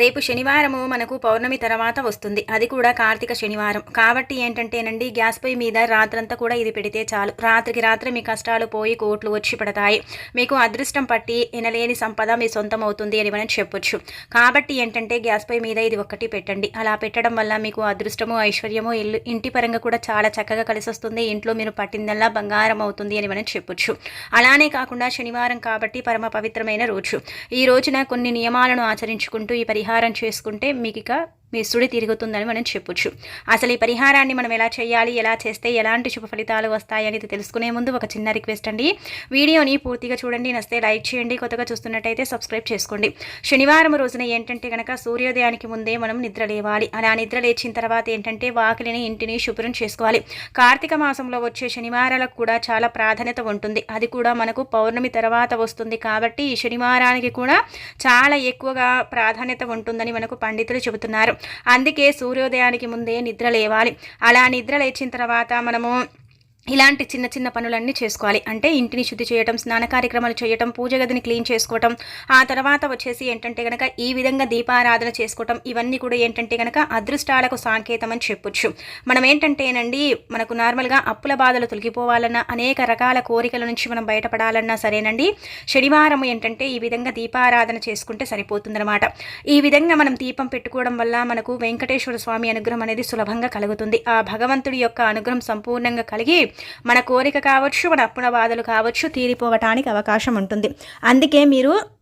రేపు శనివారము మనకు పౌర్ణమి తర్వాత వస్తుంది. అది కూడా కార్తీక శనివారం. కాబట్టి ఏంటంటేనండి గ్యాస్ పొయ్యి మీద రాత్రంతా కూడా ఇది పెడితే చాలు. రాత్రికి రాత్రి మీ కష్టాలు పోయి కోట్లు వచ్చి పడతాయి. మీకు అదృష్టం పట్టి ఎనలేని సంపద మీ సొంతం అవుతుంది అని మనం చెప్పొచ్చు. కాబట్టి ఏంటంటే గ్యాస్ పొయ్యి మీద ఇది ఒక్కటి పెట్టండి. అలా పెట్టడం వల్ల మీకు అదృష్టము ఐశ్వర్యము ఇల్లు ఇంటి పరంగా కూడా చాలా చక్కగా కలిసి వస్తుంది ఇంట్లో మీరు పట్టిందల్లా బంగారం అవుతుంది అని మనం చెప్పొచ్చు. అలానే కాకుండా శనివారం కాబట్టి పరమ పవిత్రమైన రోజు. ఈ రోజున కొన్ని నియమాలను ఆచరించుకుంటూ ఈ పరిహారం చేసుకుంటే మీకు ఇక మీ సుడి తిరుగుతుందని మనం చెప్పొచ్చు. అసలు ఈ పరిహారాన్ని మనం ఎలా చేయాలి ఎలా చేస్తే ఎలాంటి శుభ ఫలితాలు వస్తాయి అనేది తెలుసుకునే ముందు ఒక చిన్న రిక్వెస్ట్ అండి. వీడియోని పూర్తిగా చూడండి నస్తే లైక్ చేయండి కొత్తగా చూస్తున్నట్టయితే సబ్స్క్రైబ్ చేసుకోండి. శనివారం రోజున ఏంటంటే కనుక సూర్యోదయానికి ముందే మనం నిద్ర లేవాలి. అలా నిద్ర లేచిన తర్వాత ఏంటంటే వాకిలిని ఇంటిని శుభ్రం చేసుకోవాలి. కార్తీక మాసంలో వచ్చే శనివారాలకు కూడా చాలా ప్రాధాన్యత ఉంటుంది. అది కూడా మనకు పౌర్ణమి తర్వాత వస్తుంది కాబట్టి ఈ శనివారానికి కూడా చాలా ఎక్కువగా ప్రాధాన్యత ఉంటుందని మనకు పండితులు చెబుతున్నారు. అందుకే సూర్యోదయానికి ముందే నిద్ర లేవాలి. అలా నిద్ర లేచిన తర్వాత మనము ఇలాంటి చిన్న చిన్న పనులన్నీ చేసుకోవాలి. అంటే ఇంటిని శుద్ధి చేయటం స్నాన కార్యక్రమాలు చేయటం పూజ గదిని క్లీన్ చేసుకోవటం ఆ తర్వాత వచ్చేసి ఏంటంటే కనుక ఈ విధంగా దీపారాధన చేసుకోవటం ఇవన్నీ కూడా ఏంటంటే కనుక అదృష్టాలకు సాంకేతం అని చెప్పొచ్చు. మనం ఏంటంటేనండి మనకు నార్మల్గా అప్పుల బాధలు తొలగిపోవాలన్నా అనేక రకాల కోరికల నుంచి మనం బయటపడాలన్నా సరేనండి. శనివారం ఏంటంటే ఈ విధంగా దీపారాధన చేసుకుంటే సరిపోతుందన్నమాట. ఈ విధంగా మనం దీపం పెట్టుకోవడం వల్ల మనకు వెంకటేశ్వర స్వామి అనుగ్రహం అనేది సులభంగా కలుగుతుంది. ఆ భగవంతుడి యొక్క అనుగ్రహం సంపూర్ణంగా కలిగి మన కోరిక కావచ్చు మన అప్పుల బాధలు కావచ్చు తీరిపోవటానికి అవకాశం ఉంటుంది. అందుకే మీరు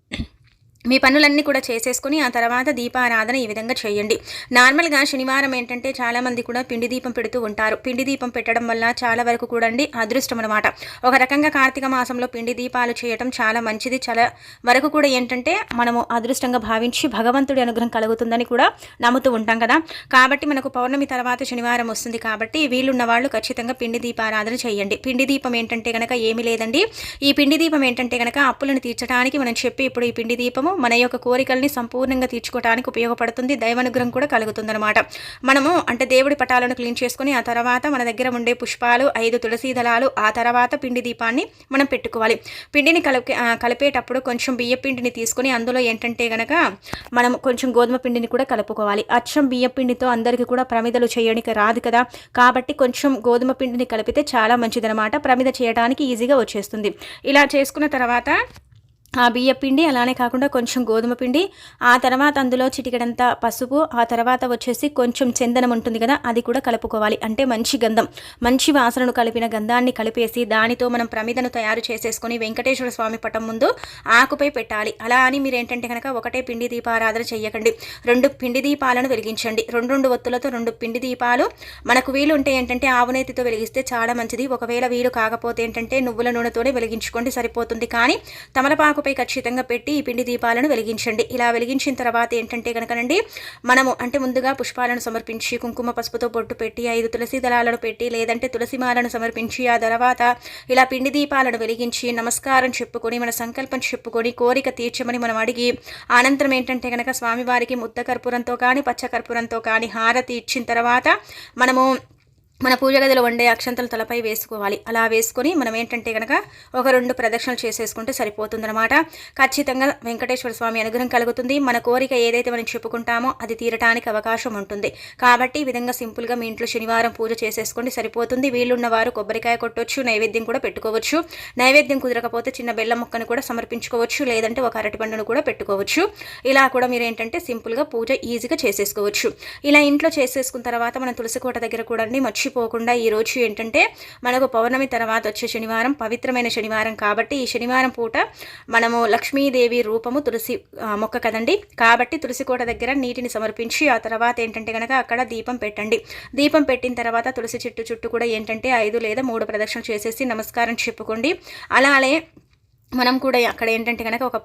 మీ పనులన్నీ కూడా చేసేసుకుని ఆ తర్వాత దీపారాధన ఈ విధంగా చేయండి. నార్మల్గా శనివారం ఏంటంటే చాలామంది కూడా పిండి దీపం పెడుతూ ఉంటారు. పిండి దీపం పెట్టడం వల్ల చాలా వరకు కూడా అండి అదృష్టం అనమాట ఒక రకంగా కార్తీక మాసంలో పిండి దీపాలు చేయటం చాలా మంచిది. చాలా వరకు కూడా ఏంటంటే మనము అదృష్టంగా భావించి భగవంతుడి అనుగ్రహం కలుగుతుందని కూడా నమ్ముతూ ఉంటాం కదా. కాబట్టి మనకు పౌర్ణమి తర్వాత శనివారం వస్తుంది కాబట్టి వీళ్ళున్న వాళ్ళు ఖచ్చితంగా పిండి దీపారాధన చేయండి. పిండి దీపం ఏంటంటే కనుక ఏమీ లేదండి. ఈ పిండి దీపం ఏంటంటే కనుక అప్పులను తీర్చడానికి మనం చెప్పి ఇప్పుడు ఈ పిండి దీపము మన యొక్క కోరికల్ని సంపూర్ణంగా తీర్చుకోవడానికి ఉపయోగపడుతుంది దైవానుగ్రహం కూడా కలుగుతుందనమాట మనము అంటే దేవుడి పటాలను క్లీన్ చేసుకుని ఆ తర్వాత మన దగ్గర ఉండే పుష్పాలు ఐదు తులసి దళాలు ఆ తర్వాత పిండి దీపాన్ని మనం పెట్టుకోవాలి. పిండిని కలిపి కలిపేటప్పుడు కొంచెం బియ్య పిండిని తీసుకొని అందులో ఏంటంటే గనక మనం కొంచెం గోధుమ పిండిని కూడా కలుపుకోవాలి. అచ్చం బియ్య పిండితో అందరికీ కూడా ప్రమిదలు చేయడానికి రాదు కదా. కాబట్టి కొంచెం గోధుమ పిండిని కలిపితే చాలా మంచిదనమాట ప్రమిద చేయడానికి ఈజీగా వచ్చేస్తుంది. ఇలా చేసుకున్న తర్వాత ఆ బియ్య పిండి అలానే కాకుండా కొంచెం గోధుమ పిండి ఆ తర్వాత అందులో చిటికెడంత పసుపు ఆ తర్వాత వచ్చేసి కొంచెం చందనం ఉంటుంది కదా అది కూడా కలుపుకోవాలి. అంటే మంచి గంధం మంచి వాసనను కలిపిన గంధాన్ని కలిపేసి దానితో మనం ప్రమిదను తయారు చేసేసుకొని వెంకటేశ్వర స్వామి పటం ముందు ఆకుపై పెట్టాలి. అలా అని మీరు ఏంటంటే కనుక ఒకటే పిండి దీపారాధన చేయకండి రెండు పిండి దీపాలను వెలిగించండి. రెండు రెండు ఒత్తులతో రెండు పిండి దీపాలు. మనకు వీలు ఉంటే ఏంటంటే ఆవునేతితో వెలిగిస్తే చాలా మంచిది. ఒకవేళ వీలు కాకపోతే ఏంటంటే నువ్వుల నూనెతోనే వెలిగించుకోండి సరిపోతుంది. కానీ తమలపాకు పొగాకుపై ఖచ్చితంగా పెట్టి ఈ పిండి దీపాలను వెలిగించండి. ఇలా వెలిగించిన తర్వాత ఏంటంటే కనుకనండి మనము అంటే ముందుగా పుష్పాలను సమర్పించి కుంకుమ పసుపుతో పొట్టు పెట్టి ఐదు తులసి దళాలను పెట్టి లేదంటే తులసిమాలను సమర్పించి ఆ తర్వాత ఇలా పిండి దీపాలను వెలిగించి నమస్కారం చెప్పుకొని మన సంకల్పం చెప్పుకొని కోరిక తీర్చమని మనం అడిగి అనంతరం ఏంటంటే కనుక స్వామివారికి ముద్ద కర్పూరంతో కానీ పచ్చ కర్పూరంతో కానీ హారతి ఇచ్చిన తర్వాత మనము మన పూజ గదిలో వండే అక్షంతలు తలపై వేసుకోవాలి. అలా వేసుకొని మనం ఏంటంటే కనుక ఒక రెండు ప్రదక్షిణలు చేసేసుకుంటే సరిపోతుందన్నమాట. ఖచ్చితంగా వెంకటేశ్వర స్వామి అనుగ్రహం కలుగుతుంది. మన కోరిక ఏదైతే మనం చెప్పుకుంటామో అది తీరటానికి అవకాశం ఉంటుంది. కాబట్టి ఈ విధంగా సింపుల్గా మీ ఇంట్లో శనివారం పూజ చేసేసుకోండి సరిపోతుంది. వీళ్ళున్న వారు కొబ్బరికాయ కొట్టవచ్చు నైవేద్యం కూడా పెట్టుకోవచ్చు. నైవేద్యం కుదరకపోతే చిన్న బెల్లం ముక్కను కూడా సమర్పించుకోవచ్చు. లేదంటే ఒక అరటిపండును కూడా పెట్టుకోవచ్చు. ఇలా కూడా మీరు ఏంటంటే సింపుల్గా పూజ ఈజీగా చేసేసుకోవచ్చు. ఇలా ఇంట్లో చేసేసుకున్న తర్వాత మనం తులసి కోట దగ్గర కూడా మర్చి మర్చిపోకుండా ఈరోజు ఏంటంటే మనకు పౌర్ణమి తర్వాత వచ్చే శనివారం పవిత్రమైన శనివారం కాబట్టి ఈ శనివారం పూట మనము లక్ష్మీదేవి రూపము తులసి మొక్క కదండి. కాబట్టి తులసి కోట దగ్గర నీటిని సమర్పించి ఆ తర్వాత ఏంటంటే కనుక అక్కడ దీపం పెట్టండి. దీపం పెట్టిన తర్వాత తులసి చెట్టు చుట్టూ కూడా ఏంటంటే ఐదు లేదా మూడు ప్రదక్షిణలు చేసేసి నమస్కారం చెప్పుకోండి. అలానే మనం కూడా అక్కడ ఏంటంటే కనుక ఒక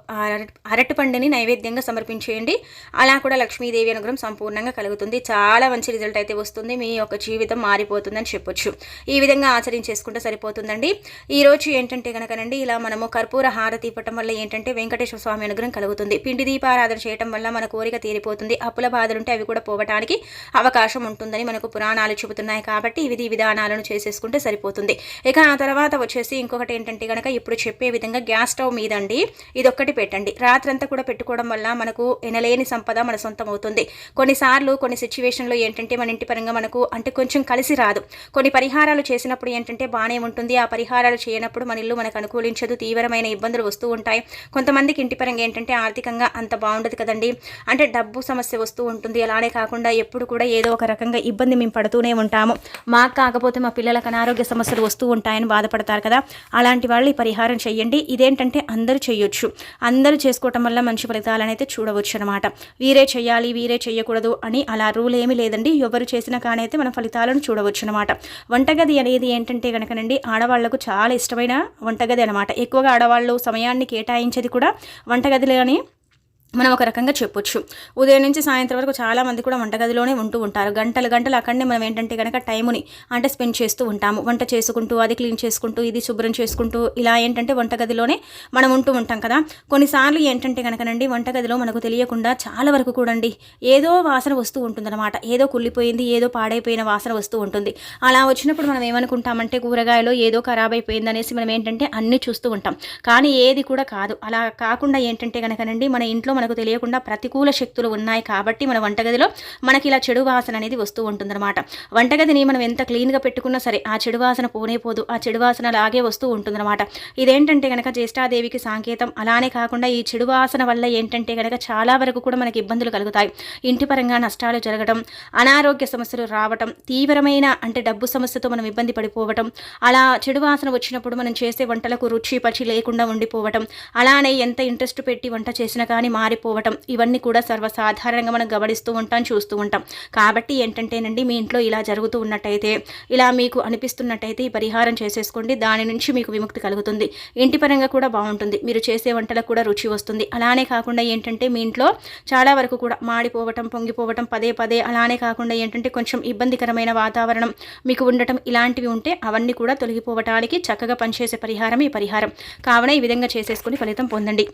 అరటిపండుని నైవేద్యంగా సమర్పించేయండి. అలా కూడా లక్ష్మీదేవి అనుగ్రహం సంపూర్ణంగా కలుగుతుంది. చాలా మంచి రిజల్ట్ అయితే వస్తుంది. మీ యొక్క జీవితం మారిపోతుందని చెప్పొచ్చు. ఈ విధంగా ఆచరించేసుకుంటే సరిపోతుందండి. ఈరోజు ఏంటంటే కనుకనండి ఇలా మనము కర్పూర హారతి ఇవ్వటం వల్ల ఏంటంటే వెంకటేశ్వర స్వామి అనుగ్రహం కలుగుతుంది. పిండి దీపారాధన చేయటం వల్ల మన కోరిక తీరిపోతుంది. అప్పుల బాధలుంటే అవి కూడా పోవటానికి అవకాశం ఉంటుందని మనకు పురాణాలు చెబుతున్నాయి కాబట్టి విధి విధానాలను చేసేసుకుంటే సరిపోతుంది. ఇక ఆ తర్వాత వచ్చేసి ఇంకొకటి ఏంటంటే కనుక ఇప్పుడు చెప్పే విధంగా గ్యాస్ స్టవ్ మీదండి ఇదొక్కటి పెట్టండి. రాత్రంతా కూడా పెట్టుకోవడం వల్ల మనకు ఎనలేని సంపద మన సొంతం అవుతుంది కొన్నిసార్లు కొన్ని సిచ్యువేషన్లో ఏంటంటే మన ఇంటి పరంగా మనకు అంటే కొంచెం కలిసి రాదు. కొన్ని పరిహారాలు చేసినప్పుడు ఏంటంటే బాగానే ఉంటుంది. ఆ పరిహారాలు చేయనప్పుడు మన ఇల్లు మనకు అనుకూలించదు. తీవ్రమైన ఇబ్బందులు వస్తూ ఉంటాయి. కొంతమందికి ఇంటి పరంగా ఏంటంటే ఆర్థికంగా అంత బాగుండదు కదండి. అంటే డబ్బు సమస్య వస్తూ ఉంటుంది. అలానే కాకుండా ఎప్పుడు కూడా ఏదో ఒక రకంగా ఇబ్బంది మేము పడుతూనే ఉంటాము. మాకు కాకపోతే మా పిల్లలకు అనారోగ్య సమస్యలు వస్తూ ఉంటాయని బాధపడతారు కదా. అలాంటి వాళ్ళు ఈ పరిహారం చేయండి. ఇదేంటంటే అందరూ చేయొచ్చు. అందరూ చేసుకోవటం వల్ల మంచి ఫలితాలను అయితే చూడవచ్చు అనమాట వీరే చేయాలి వీరే చేయకూడదు అని అలా రూల్ ఏమీ లేదండి. ఎవరు చేసినా కానైతే మనం ఫలితాలను చూడవచ్చు అనమాట వంటగది అనేది ఏంటంటే కనుకనండి ఆడవాళ్ళకు చాలా ఇష్టమైన వంటగది అనమాట ఎక్కువగా ఆడవాళ్ళు సమయాన్ని కేటాయించేది కూడా వంటగదిలోనే మనం ఒక రకంగా చెప్పొచ్చు. ఉదయం నుంచి సాయంత్రం వరకు చాలామంది కూడా వంటగదిలోనే ఉంటూ ఉంటారు. గంటలు గంటలు అక్కడనే మనం ఏంటంటే కనుక టైముని అంటే స్పెండ్ చేస్తూ ఉంటాము. వంట చేసుకుంటూ అది క్లీన్ చేసుకుంటూ ఇది శుభ్రం చేసుకుంటూ ఇలా ఏంటంటే వంటగదిలోనే మనం ఉంటూ ఉంటాం కదా. కొన్నిసార్లు ఏంటంటే కనుకనండి వంటగదిలో మనకు తెలియకుండా చాలా వరకు కూడండి ఏదో వాసన వస్తూ ఉంటుందన్నమాట. ఏదో కుళ్ళిపోయింది ఏదో పాడైపోయిన వాసన వస్తూ ఉంటుంది. అలా వచ్చినప్పుడు మనం ఏమనుకుంటామంటే కూరగాయలో ఏదో ఖరాబ్ అయిపోయింది అనేసి మనం ఏంటంటే అన్నీ చూస్తూ ఉంటాం. కానీ ఏది కూడా కాదు. అలా కాకుండా ఏంటంటే కనుకనండి మన ఇంట్లో మన మనకు తెలియకుండా ప్రతికూల శక్తులు ఉన్నాయి కాబట్టి మన వంటగదిలో మనకి ఇలా చెడు వాసన అనేది వస్తూ ఉంటుందన్నమాట. వంటగదిని మనం ఎంత క్లీన్గా పెట్టుకున్నా సరే ఆ చెడు వాసన పోనే పోదు ఆ చెడు వాసన లాగే వస్తూ ఉంటుందన్నమాట. ఇదేంటంటే కనుక జ్యేష్ఠాదేవికి సాంకేతం. అలానే కాకుండా ఈ చెడు వాసన వల్ల ఏంటంటే కనుక చాలా వరకు కూడా మనకి ఇబ్బందులు కలుగుతాయి. ఇంటి పరంగా నష్టాలు జరగడం అనారోగ్య సమస్యలు రావటం తీవ్రమైన అంటే డబ్బు సమస్యతో మనం ఇబ్బంది పడిపోవటం అలా చెడు వాసన వచ్చినప్పుడు మనం చేసే వంటలకు రుచి పచి లేకుండా ఉండిపోవటం అలానే ఎంత ఇంట్రెస్ట్ పెట్టి వంట చేసినా కానీ మారి మారిపోవటం. ఇవన్నీ కూడా సర్వసాధారణంగా మనం గమనిస్తూ ఉంటాం చూస్తూ ఉంటాం. కాబట్టి ఏంటంటేనండి మీ ఇంట్లో ఇలా జరుగుతూ ఉన్నట్టయితే ఇలా మీకు అనిపిస్తున్నట్టయితే ఈ పరిహారం చేసేసుకోండి. దాని నుంచి మీకు విముక్తి కలుగుతుంది. ఇంటి పరంగా కూడా బాగుంటుంది. మీరు చేసే వంటలకు కూడా రుచి వస్తుంది. అలానే కాకుండా ఏంటంటే మీ ఇంట్లో చాలా వరకు కూడా మాడిపోవటం పొంగిపోవటం పదే పదే అలానే కాకుండా ఏంటంటే కొంచెం ఇబ్బందికరమైన వాతావరణం మీకు ఉండటం ఇలాంటివి ఉంటే అవన్నీ కూడా తొలగిపోవటానికి చక్కగా పనిచేసే పరిహారం ఈ పరిహారం. కావున ఈ విధంగా చేసేసుకుని ఫలితం పొందండి.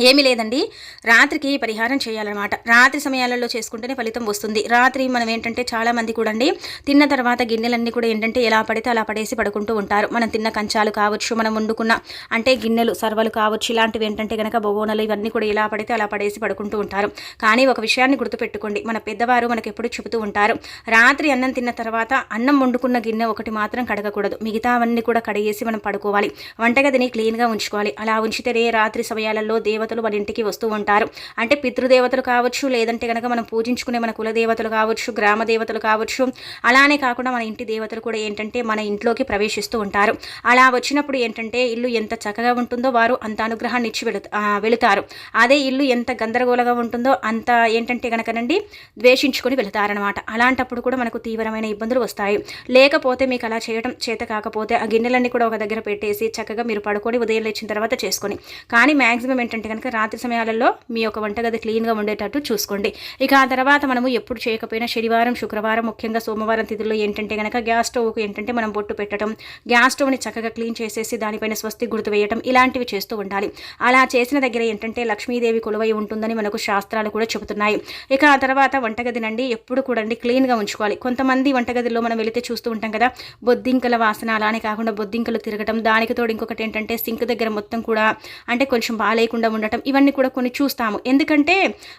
ఏమీ లేదండి. రాత్రికి పరిహారం చేయాలన్నమాట. రాత్రి సమయాలలో చేసుకుంటేనే ఫలితం వస్తుంది. రాత్రి మనం ఏంటంటే చాలామంది కూడా అండి తిన్న తర్వాత గిన్నెలన్నీ కూడా ఏంటంటే ఎలా పడితే అలా పడేసి పడుకుంటూ ఉంటారు. మనం తిన్న కంచాలు కావచ్చు మనం వండుకున్న అంటే గిన్నెలు సర్వలు కావచ్చు ఇలాంటివి ఏంటంటే కనుక బొగోనలు ఇవన్నీ కూడా ఎలా పడితే అలా పడేసి పడుకుంటూ ఉంటారు. కానీ ఒక విషయాన్ని గుర్తుపెట్టుకోండి. మన పెద్దవారు మనకు ఎప్పుడు చెబుతూ ఉంటారు రాత్రి అన్నం తిన్న తర్వాత అన్నం వండుకున్న గిన్నె ఒకటి మాత్రం కడగకూడదు. మిగతావన్నీ కూడా కడిగేసి మనం పడుకోవాలి. వంటగదిని క్లీన్గా ఉంచుకోవాలి. అలా ఉంచితేనే రాత్రి సమయాలలో దేవ దేవతలు మన ఇంటికి వస్తూ ఉంటారు. అంటే పితృదేవతలు కావచ్చు లేదంటే కనుక మనం పూజించుకునే మన కులదేవతలు కావచ్చు గ్రామ దేవతలు కావచ్చు అలానే కాకుండా మన ఇంటి దేవతలు కూడా ఏంటంటే మన ఇంట్లోకి ప్రవేశిస్తూ ఉంటారు. అలా వచ్చినప్పుడు ఏంటంటే ఇల్లు ఎంత చక్కగా ఉంటుందో వారు అంత అనుగ్రహాన్ని ఇచ్చి వెళు వెళుతారు. అదే ఇల్లు ఎంత గందరగోళంగా ఉంటుందో అంత ఏంటంటే కనుకనండి ద్వేషించుకొని వెళతారనమాట అలాంటప్పుడు కూడా మనకు తీవ్రమైన ఇబ్బందులు వస్తాయి. లేకపోతే మీకు అలా చేయడం చేత కాకపోతే ఆ గిన్నెలన్నీ కూడా ఒక దగ్గర పెట్టేసి చక్కగా మీరు పడుకొని ఉదయం లేచిన తర్వాత చేసుకొని. కానీ మ్యాక్సిమం ఏంటంటే కనుక రాత్రి సమయాలలో మీ యొక్క వంటగది క్లీన్గా ఉండేటట్టు చూసుకోండి. ఇక ఆ తర్వాత మనము ఎప్పుడు చేయకపోయినా శనివారం శుక్రవారం ముఖ్యంగా సోమవారం తిథుల్లో ఏంటంటే కనుక గ్యాస్ స్టవ్కు ఏంటంటే మనం బొట్టు పెట్టడం గ్యాస్ స్టవ్ని చక్కగా క్లీన్ చేసేసి దానిపైన స్వస్తి గుర్తు వేయటం ఇలాంటివి చేస్తూ ఉండాలి. అలా చేసిన దగ్గర ఏంటంటే లక్ష్మీదేవి కొలువై ఉంటుందని మనకు శాస్త్రాలు కూడా చెబుతున్నాయి. ఇక ఆ తర్వాత వంటగది నండి ఎప్పుడు కూడా అండి క్లీన్గా ఉంచుకోవాలి. కొంతమంది వంటగదిలో మనం వెళితే చూస్తూ ఉంటాం కదా బొద్దింకల వాసన అలానే కాకుండా బొద్దింకలు తిరగటం దానికి తోడు ఇంకొకటి ఏంటంటే సింక్ దగ్గర మొత్తం కూడా అంటే కొంచెం బాగాలేకుండా ఉండడం ఉండటం ఇవన్నీ కూడా కొన్ని చూస్తాము. ఎందుకంటే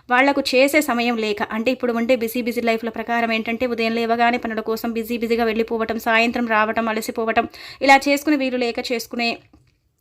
వాళ్ళకు చేసే సమయం లేక అంటే ఇప్పుడు ఉండే బిజీ బిజీ లైఫ్ల ప్రకారం ఏంటంటే ఉదయం లేవగానే పనుల కోసం బిజీ బిజీగా వెళ్ళిపోవటం సాయంత్రం రావటం అలసిపోవటం ఇలా చేసుకునే వీలు లేక చేసుకునే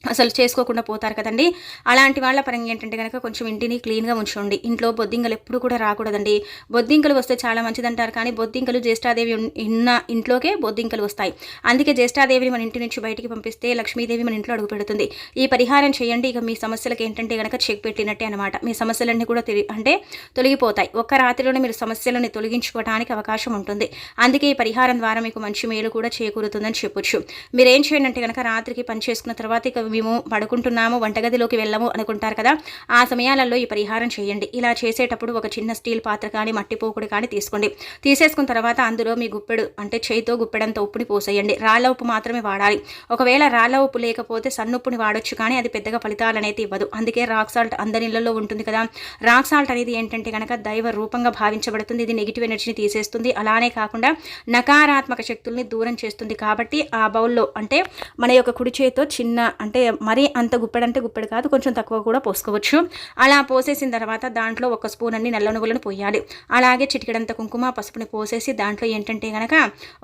అసలు చేసుకోకుండా పోతారు కదండి. అలాంటి వాళ్ళ పరంగా ఏంటంటే కనుక కొంచెం ఇంటిని క్లీన్గా ఉంచండి ఇంట్లో బొద్దింకలు ఎప్పుడు కూడా రాకూడదండి. బొద్దింకలు వస్తే చాలా మంచిదంటారు కానీ బొద్దింకలు జ్యేష్ఠాదేవి ఉన్న ఇంట్లోకే బొద్దింకలు వస్తాయి. అందుకే జ్యేష్ఠాదేవిని మన ఇంటి నుంచి బయటికి పంపిస్తే లక్ష్మీదేవి మన ఇంట్లో అడుగు పెడుతుంది. ఈ పరిహారం చేయండి. ఇక మీ సమస్యలకు ఏంటంటే కనుక చెక్ పెట్టినట్టే అనమాట మీ సమస్యలన్నీ కూడా అంటే తొలగిపోతాయి. ఒక్క రాత్రిలోనే మీరు సమస్యలను తొలగించుకోవడానికి అవకాశం ఉంటుంది. అందుకే ఈ పరిహారం ద్వారా మీకు మంచి మేలు కూడా చేకూరుతుందని చెప్పొచ్చు. మీరు ఏం చేయండి అంటే కనుక రాత్రికి పని చేసుకున్న తర్వాత ఇక మేము పడుకుంటున్నాము వంటగదిలోకి వెళ్ళము అనుకుంటారు కదా. ఆ సమయాలలో ఈ పరిహారం చేయండి. ఇలా చేసేటప్పుడు ఒక చిన్న స్టీల్ పాత్ర కానీ మట్టి పోకుడు కానీ తీసుకోండి. తీసేసుకున్న తర్వాత అందులో మీ గుప్పెడు అంటే చేయితో గుప్పెడంత ఉప్పుని పోసేయండి. రాళ్ళ ఉప్పు మాత్రమే వాడాలి. ఒకవేళ రాళ్ళ ఉప్పు లేకపోతే సన్నుప్పుని వాడొచ్చు కానీ అది పెద్దగా ఫలితాలు అనేది ఇవ్వదు. అందుకే రాక్ సాల్ట్ అందరి ఇళ్ళలో ఉంటుంది కదా. రాక్ సాల్ట్ అనేది ఏంటంటే కనుక దైవ రూపంగా భావించబడుతుంది. ఇది నెగిటివ్ ఎనర్జీని తీసేస్తుంది. అలానే కాకుండా నకారాత్మక శక్తుల్ని దూరం చేస్తుంది. కాబట్టి ఆ బౌల్లో అంటే మన యొక్క కుడి చేతితో చిన్న అంటే అంటే మరీ అంత గుప్పెడంటే గుప్పెడు కాదు కొంచెం తక్కువ కూడా పోసుకోవచ్చు. అలా పోసేసిన తర్వాత దాంట్లో ఒక స్పూన్ అన్ని నల్ల నువ్వులను పోయాలి. అలాగే చిటికెడంత కుంకుమ పసుపుని పోసేసి దాంట్లో ఏంటంటే కనుక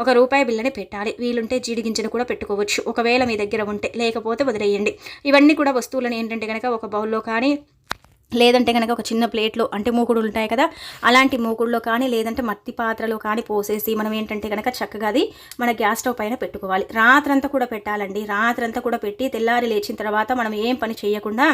ఒక రూపాయి బిల్లని పెట్టాలి. వీలుంటే జీడిగింజను కూడా పెట్టుకోవచ్చు. ఒకవేళ మీ దగ్గర ఉంటే లేకపోతే వదిలేయండి. ఇవన్నీ కూడా వస్తువులను ఏంటంటే కనుక ఒక బౌల్లో కానీ లేదంటే కనుక ఒక చిన్న ప్లేట్లో అంటే మూకుడులు ఉంటాయి కదా అలాంటి మూకుడులో కానీ లేదంటే మట్టి పాత్రలో కానీ పోసేసి మనం ఏంటంటే కనుక చక్కగా అది మన గ్యాస్ స్టవ్ పైన పెట్టుకోవాలి. రాత్రంతా కూడా పెట్టాలండి. రాత్రంతా కూడా పెట్టి తెల్లారి లేచిన తర్వాత మనం ఏం పని చేయకుండా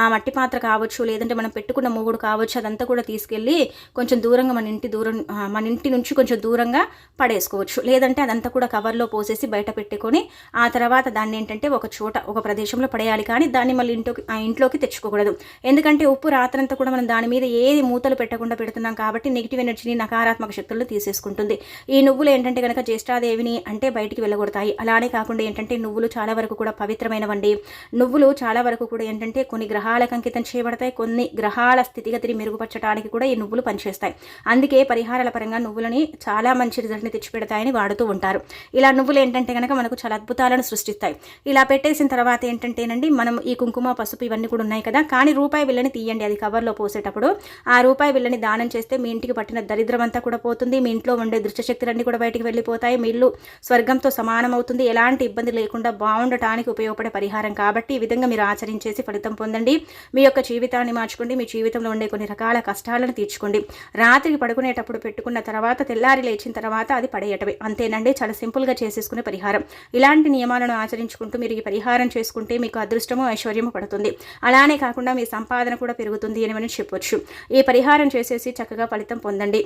ఆ మట్టి పాత్ర కావచ్చు లేదంటే మనం పెట్టుకున్న మూగుడు కావచ్చు అదంతా కూడా తీసుకెళ్ళి కొంచెం దూరంగా మన ఇంటి దూరం మన ఇంటి నుంచి కొంచెం దూరంగా పడేసుకోవచ్చు. లేదంటే అదంతా కూడా కవర్లో పోసేసి బయట పెట్టుకొని ఆ తర్వాత దాన్ని ఏంటంటే ఒక చోట ఒక ప్రదేశంలో పడేయాలి. కానీ దాన్ని మళ్ళీ ఇంట్లోకి ఇంట్లోకి తెచ్చుకోకూడదు. ఎందుకంటే ఉప్పు రేపు రాత్రంతా కూడా మనం దాని మీద ఏది మూతలు పెట్టకుండా పెడుతున్నాం కాబట్టి నెగిటివ్ ఎనర్జీని నకారాత్మక శక్తులను తీసేసుకుంటుంది. ఈ నువ్వులు ఏంటంటే కనుక జ్యేష్ఠాదేవిని అంటే బయటికి వెళ్ళగొడతాయి. అలానే కాకుండా ఏంటంటే నువ్వులు చాలా వరకు కూడా పవిత్రమైనవండి. నువ్వులు చాలా వరకు కూడా ఏంటంటే కొన్ని గ్రహాలకు అంకితం చేయబడతాయి. కొన్ని గ్రహాల స్థితిగతిని మెరుగుపరచడానికి కూడా ఈ నువ్వులు పనిచేస్తాయి. అందుకే పరిహారాల పరంగా నువ్వులని చాలా మంచి రిజల్ట్ని తెచ్చిపెడతాయని వాడుతూ ఉంటారు. ఇలా నువ్వులు ఏంటంటే కనుక మనకు చాలా అద్భుతాలను సృష్టిస్తాయి. ఇలా పెట్టేసిన తర్వాత ఏంటంటేనండి మనం ఈ కుంకుమ పసుపు ఇవన్నీ కూడా ఉన్నాయి కదా. కానీ రూపాయి వెళ్ళని తీయండి. చేయండి అది కవర్లో పోసేటప్పుడు ఆ రూపాయి బిల్లని దానం చేస్తే మీ ఇంటికి పట్టిన దరిద్రం అంతా కూడా పోతుంది. మీ ఇంట్లో ఉండే దృశ్యశక్తులన్నీ కూడా బయటికి వెళ్ళిపోతాయి. మీ ఇల్లు స్వర్గంతో సమానం అవుతుంది ఎలాంటి ఇబ్బంది లేకుండా బాగుండటానికి ఉపయోగపడే పరిహారం కాబట్టి ఈ విధంగా మీరు ఆచరించేసి ఫలితం పొందండి. మీ యొక్క జీవితాన్ని మార్చుకోండి. మీ జీవితంలో ఉండే కొన్ని రకాల కష్టాలను తీర్చుకోండి. రాత్రికి పడుకునేటప్పుడు పెట్టుకున్న తర్వాత తెల్లారి లేచిన తర్వాత అది పడేయటమే. అంతేనండి. చాలా సింపుల్గా చేసేసుకునే పరిహారం. ఇలాంటి నియమాలను ఆచరించుకుంటూ మీరు ఈ పరిహారం చేసుకుంటే మీకు అదృష్టము ఐశ్వర్యము పడుతుంది. అలానే కాకుండా మీ సంపాదన కూడా పెరుగుతుంది అని మనం చెప్పొచ్చు. ఈ పరిహారం చేసేసి చక్కగా ఫలితం పొందండి.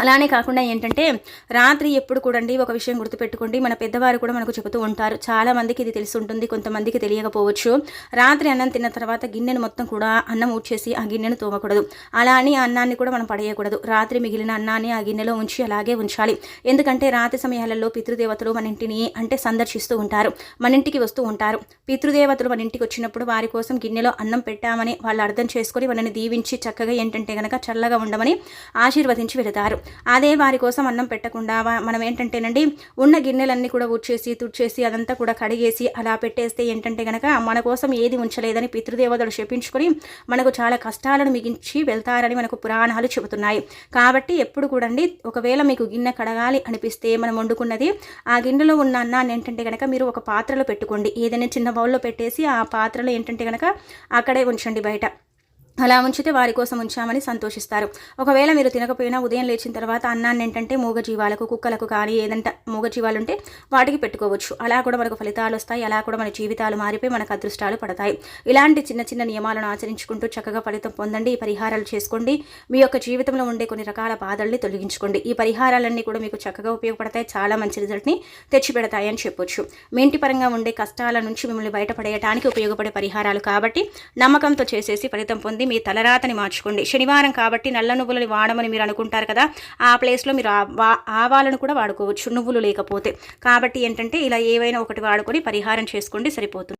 అలానే కాకుండా ఏంటంటే రాత్రి ఎప్పుడు కూడండి ఒక విషయం గుర్తుపెట్టుకోండి. మన పెద్దవారు కూడా మనకు చెబుతూ ఉంటారు. చాలా మందికి ఇది తెలిసి ఉంటుంది కొంతమందికి తెలియకపోవచ్చు. రాత్రి అన్నం తిన్న తర్వాత గిన్నెను మొత్తం కూడా అన్నం ఊడ్చేసి ఆ గిన్నెను తోమకూడదు. అలా అని అన్నాన్ని కూడా మనం పడేయకూడదు. రాత్రి మిగిలిన అన్నాన్ని ఆ గిన్నెలో ఉంచి అలాగే ఉంచాలి. ఎందుకంటే రాత్రి సమయాలలో పితృదేవతలు మన ఇంటిని అంటే సందర్శిస్తూ ఉంటారు. మన ఇంటికి వస్తూ ఉంటారు. పితృదేవతలు మన ఇంటికి వచ్చినప్పుడు వారి కోసం గిన్నెలో అన్నం పెట్టామని వాళ్ళు అర్థం చేసుకొని వాళ్ళని దీవించి చక్కగా ఏంటంటే కనుక చల్లగా ఉండమని ఆశీర్వదించి వెళతారు. అదే వారి కోసం అన్నం పెట్టకుండా మనం ఏంటంటేనండి ఉన్న గిన్నెలన్నీ కూడా ఉచ్చేసి తుడిచేసి అదంతా కూడా కడిగేసి అలా పెట్టేస్తే ఏంటంటే కనుక మన కోసం ఏది ఉంచలేదని పితృదేవతలు చెప్పించుకొని మనకు చాలా కష్టాలను మిగించి వెళ్తారని మనకు పురాణాలు చెబుతున్నాయి. కాబట్టి ఎప్పుడు కూడండి ఒకవేళ మీకు గిన్నె కడగాలి అనిపిస్తే మనం వండుకున్నది ఆ గిన్నెలో ఉన్న అన్నాన్ని ఏంటంటే కనుక మీరు ఒక పాత్రలో పెట్టుకోండి. ఏదైనా చిన్న బౌల్లో పెట్టేసి ఆ పాత్రలో ఏంటంటే కనుక అక్కడే ఉంచండి బయట. అలా ఉంచితే వారి కోసం ఉంచామని సంతోషిస్తారు. ఒకవేళ మీరు తినకపోయినా ఉదయం లేచిన తర్వాత అన్నాన్ని ఏంటంటే మూగజీవాలకు కుక్కలకు కానీ ఏదంటే మూగజీవాలు ఉంటే వాటికి పెట్టుకోవచ్చు. అలా కూడా మనకు ఫలితాలు వస్తాయి. అలా కూడా మన జీవితాలు మారిపోయి మనకు అదృష్టాలు పడతాయి. ఇలాంటి చిన్న చిన్న నియమాలను ఆచరించుకుంటూ చక్కగా ఫలితం పొందండి. ఈ పరిహారాలు చేసుకోండి. మీ యొక్క జీవితంలో ఉండే కొన్ని రకాల బాధల్ని తొలగించుకోండి. ఈ పరిహారాలన్నీ కూడా మీకు చక్కగా ఉపయోగపడతాయి. చాలా మంచి రిజల్ట్ని తెచ్చిపెడతాయి అని చెప్పొచ్చు. మీ ఇంటి పరంగా ఉండే కష్టాల నుంచి మిమ్మల్ని బయటపడేయడానికి ఉపయోగపడే పరిహారాలు కాబట్టి నమ్మకంతో చేసేసి ఫలితం పొంది మీ తలరాతని మార్చుకోండి. శనివారం కాబట్టి నల్ల నువ్వులని వాడమని మీరు అనుకుంటారు కదా ఆ ప్లేస్లో మీరు ఆవాలను కూడా వాడుకోవచ్చు నువ్వులు లేకపోతే. కాబట్టి ఏంటంటే ఇలా ఏవైనా ఒకటి వాడుకొని పరిహారం చేసుకోండి సరిపోతుంది.